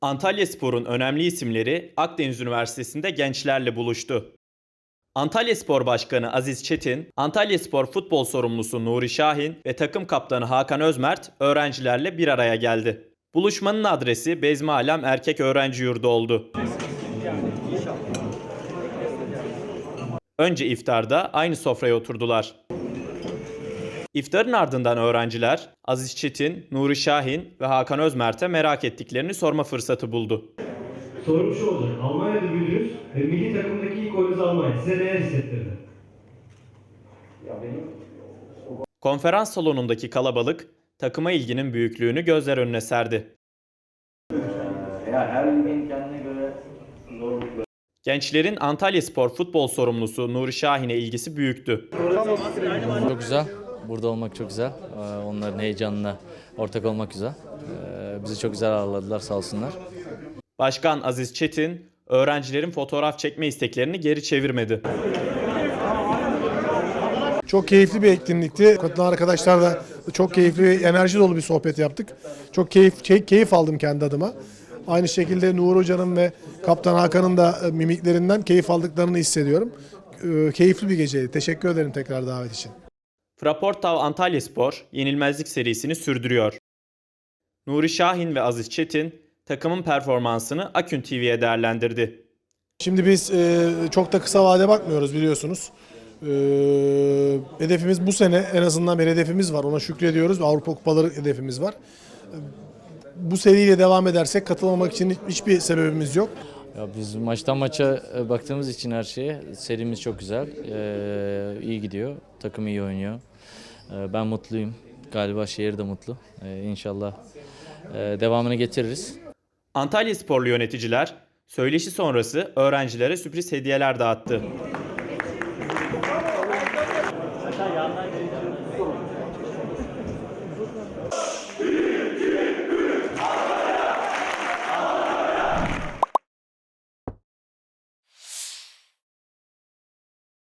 Antalya Spor'un önemli isimleri Akdeniz Üniversitesi'nde gençlerle buluştu. Antalya Spor Başkanı Aziz Çetin, Antalya Spor futbol sorumlusu Nuri Şahin ve takım kaptanı Hakan Özmert öğrencilerle bir araya geldi. Buluşmanın adresi Bezmi Alem Erkek Öğrenci Yurdu oldu. Önce iftarda aynı sofraya oturdular. İftarın ardından öğrenciler Aziz Çetin, Nuri Şahin ve Hakan Özmert'e merak ettiklerini sorma fırsatı buldu. Sorum şu olacak. Almanya'da büyüdünüz ve milli takımdaki ilk oyunuz Almanya. Size neler hissettirdi? Konferans salonundaki kalabalık takıma ilginin büyüklüğünü gözler önüne serdi. Ya her ülkenin kendine göre zorlukları. Gençlerin Antalya Spor futbol sorumlusu Nuri Şahin'e ilgisi büyüktü. Çok güzel. Burada olmak çok güzel. Ee, Onların heyecanına ortak olmak güzel. Ee, Bizi çok güzel ağırladılar sağ olsunlar. Başkan Aziz Çetin, öğrencilerin fotoğraf çekme isteklerini geri çevirmedi. Çok keyifli bir etkinlikti. Katılan arkadaşlarla çok keyifli, enerji dolu bir sohbet yaptık. Çok keyif, key- keyif aldım kendi adıma. Aynı şekilde Nur Hoca'nın ve Kaptan Hakan'ın da e, mimiklerinden keyif aldıklarını hissediyorum. E, Keyifli bir geceydi. Teşekkür ederim tekrar davet için. Fraportav Antalya Spor yenilmezlik serisini sürdürüyor. Nuri Şahin ve Aziz Çetin takımın performansını Akün TV'ye değerlendirdi. Şimdi biz e, çok da kısa vade bakmıyoruz biliyorsunuz. E, hedefimiz bu sene en azından bir hedefimiz var. Ona şükrediyoruz. Avrupa Kupaları hedefimiz var. E, bu seriyle devam edersek katılmamak için hiçbir sebebimiz yok. Ya biz maçtan maça e, baktığımız için her şeye serimiz çok güzel. Ee, iyi gidiyor. Takım iyi oynuyor. Ee, ben mutluyum. Galiba şehir de mutlu. Ee, inşallah e, devamını getiririz. Antalya Sporlu yöneticiler söyleşi sonrası öğrencilere sürpriz hediyeler dağıttı.